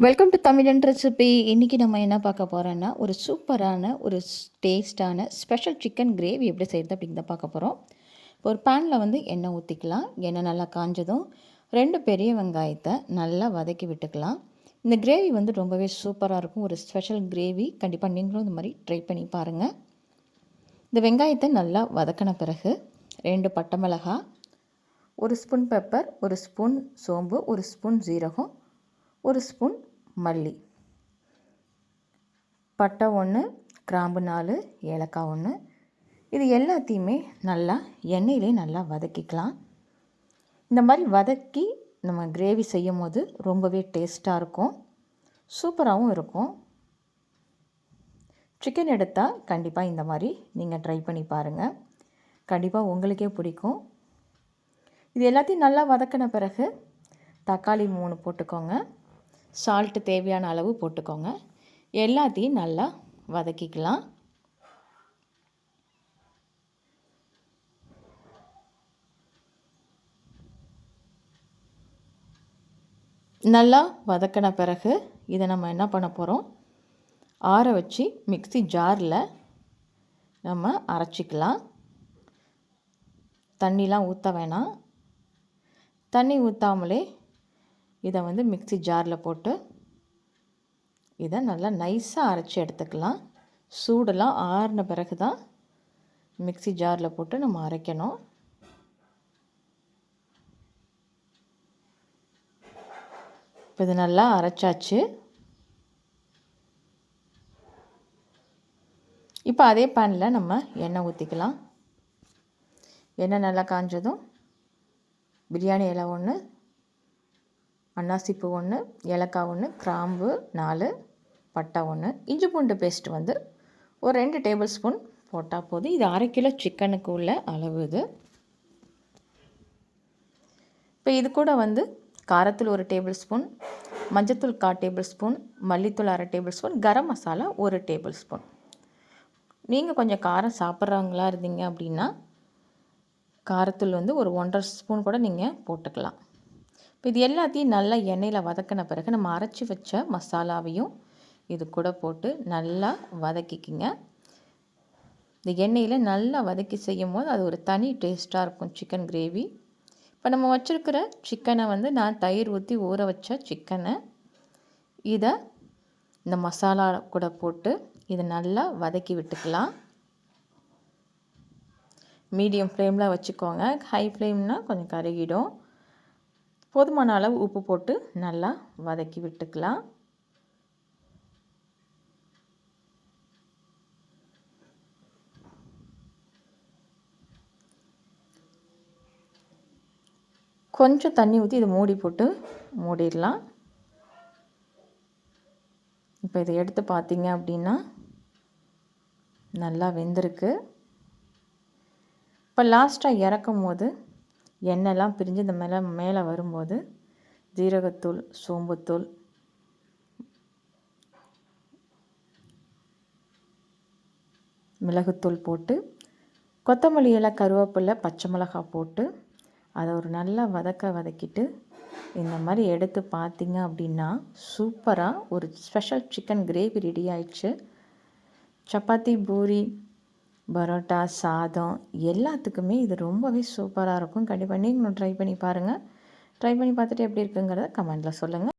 Welcome to தமிழன் recipe இன்றைக்கி நம்ம என்ன பார்க்க போகிறோன்னா ஒரு சூப்பரான ஒரு டேஸ்டான ஸ்பெஷல் சிக்கன் கிரேவி எப்படி செய்கிறது அப்படிங்கிறத பார்க்க போகிறோம் ஒரு பேனில் வந்து எண்ணெய் ஊற்றிக்கலாம் எண்ணெய் நல்லா காஞ்சதும் ரெண்டு பெரிய வெங்காயத்தை நல்லா வதக்கி விட்டுக்கலாம். இந்த கிரேவி வந்து ரொம்பவே சூப்பராக இருக்கும். ஒரு ஸ்பெஷல் கிரேவி கண்டிப்பாக நீங்களும் இந்த மாதிரி ட்ரை பண்ணி பாருங்கள் இந்த வெங்காயத்தை நல்லா வதக்கின பிறகு ரெண்டு பட்டை மிளகாய் ஒரு ஸ்பூன் பெப்பர் ஒரு ஸ்பூன் சோம்பு ஒரு ஸ்பூன் ஜீரகம் ஒரு ஸ்பூன் மல்லி. பட்டை ஒன்று கிராம்பு நாலு ஏலக்காய் ஒன்று இது எல்லாத்தையுமே நல்லா எண்ணெயிலே நல்லா வதக்கிக்கலாம். இந்த மாதிரி வதக்கி நம்ம கிரேவி செய்யும் போது ரொம்பவே டேஸ்ட்டாக இருக்கும். சூப்பராகவும் இருக்கும். சிக்கன் எடுத்தால் கண்டிப்பாக இந்த மாதிரி நீங்கள் ட்ரை பண்ணி பாருங்கள் கண்டிப்பாக உங்களுக்கே பிடிக்கும். இது எல்லாத்தையும் நல்லா வதக்கின பிறகு தக்காளி மூணு போட்டுக்கோங்க. சால்ட்டு தேவையான அளவு போட்டுக்கோங்க. எல்லாத்தையும் நல்லா வதக்கிக்கலாம். நல்லா வதக்கின பிறகு இதை நம்ம என்ன பண்ண போகிறோம் ஆற வச்சு மிக்சி ஜாரில் நம்ம அரைச்சிக்கலாம். தண்ணிலாம் ஊற்ற வேணாம். தண்ணி ஊற்றாமலே இதை வந்து மிக்சி ஜாரில் போட்டு இதை நல்லா நைஸாக அரைச்சி எடுத்துக்கலாம். சூடெல்லாம் ஆறின பிறகு தான் மிக்சி ஜாரில் போட்டு நம்ம அரைக்கணும். இப்போ இது நல்லா அரைச்சாச்சு. இப்போ அதே பேனில் நம்ம எண்ணெய் ஊற்றிக்கலாம் எண்ணெய் நல்லா காஞ்சதும் பிரியாணி இலை ஒன்று அன்னாசிப்பூ ஒன்று ஏலக்காய் ஒன்று கிராம்பு நாலு பட்டை ஒன்று இஞ்சி பூண்டு பேஸ்ட் வந்து ஒரு ரெண்டு டேபிள் ஸ்பூன் போட்டால் போதும். இது அரை கிலோ சிக்கனுக்கு உள்ள அளவு இது. இப்போ இது கூட வந்து காரத்தூள் ஒரு டேபிள் ஸ்பூன் மஞ்சத்தூள் கால் டேபிள் ஸ்பூன் மல்லித்தூள் அரை டேபிள் ஸ்பூன் கரம் மசாலா ஒரு டேபிள் ஸ்பூன் நீங்கள் கொஞ்சம் காரம் சாப்பிட்றவங்களா இருந்தீங்க அப்படின்னா காரத்தூள் வந்து ஒரு ஒன்றரை ஸ்பூன் கூட நீங்கள் போட்டுக்கலாம். இப்போ இது எல்லாத்தையும் நல்லா எண்ணெயில் வதக்கின பிறகு நம்ம அரைச்சி வச்ச மசாலாவையும் இது கூட போட்டு நல்லா வதக்கிக்கிங்க. இந்த எண்ணெயில் நல்லா வதக்கி செய்யும் போது அது ஒரு தனி டேஸ்ட்டாக இருக்கும் சிக்கன் கிரேவி இப்போ நம்ம வச்சுருக்கிற சிக்கனை வந்து நான் தயிர் ஊற்றி ஊற வச்ச சிக்கனை இதை இந்த மசாலா கூட போட்டு இதை நல்லா வதக்கி விட்டுக்கலாம். மீடியம் ஃப்ளேமில் வச்சுக்கோங்க. ஹை ஃப்ளேம்னால் கொஞ்சம் கருகிடும். போதுமான அளவு உப்பு போட்டு நல்லா வதக்கி விட்டுக்கலாம். கொஞ்சம் தண்ணி ஊற்றி இதை மூடி போட்டு மூடிடலாம். இப்போ இதை எடுத்து பார்த்தீங்க அப்படின்னா நல்லா வெந்திருக்கு. இப்போ லாஸ்ட்டாக இறக்கும் போது எண்ணெய்லாம் பிரிஞ்சு இந்த மேலே மேலே வரும்போது ஜீரகத்தூள் சோம்புத்தூள் மிளகுத்தூள் போட்டு கொத்தமல்லி இலை கருவேப்பிலை பச்சை மிளகாய் போட்டு அதை ஒரு நல்லா வதக்க வதக்கிட்டு இந்த மாதிரி எடுத்து பார்த்தீங்க அப்படின்னா சூப்பராக ஒரு ஸ்பெஷல் சிக்கன் கிரேவி ரெடி ஆயிடுச்சு. சப்பாத்தி பூரி பரோட்டா சாதம் எல்லாத்துக்குமே இது ரொம்பவே சூப்பராக இருக்கும். கண்டிப்பாக நீங்களும் ட்ரை பண்ணி பாருங்கள் ட்ரை பண்ணி பார்த்துட்டு எப்படி இருக்குங்கிறத கமெண்ட்டில் சொல்லுங்கள்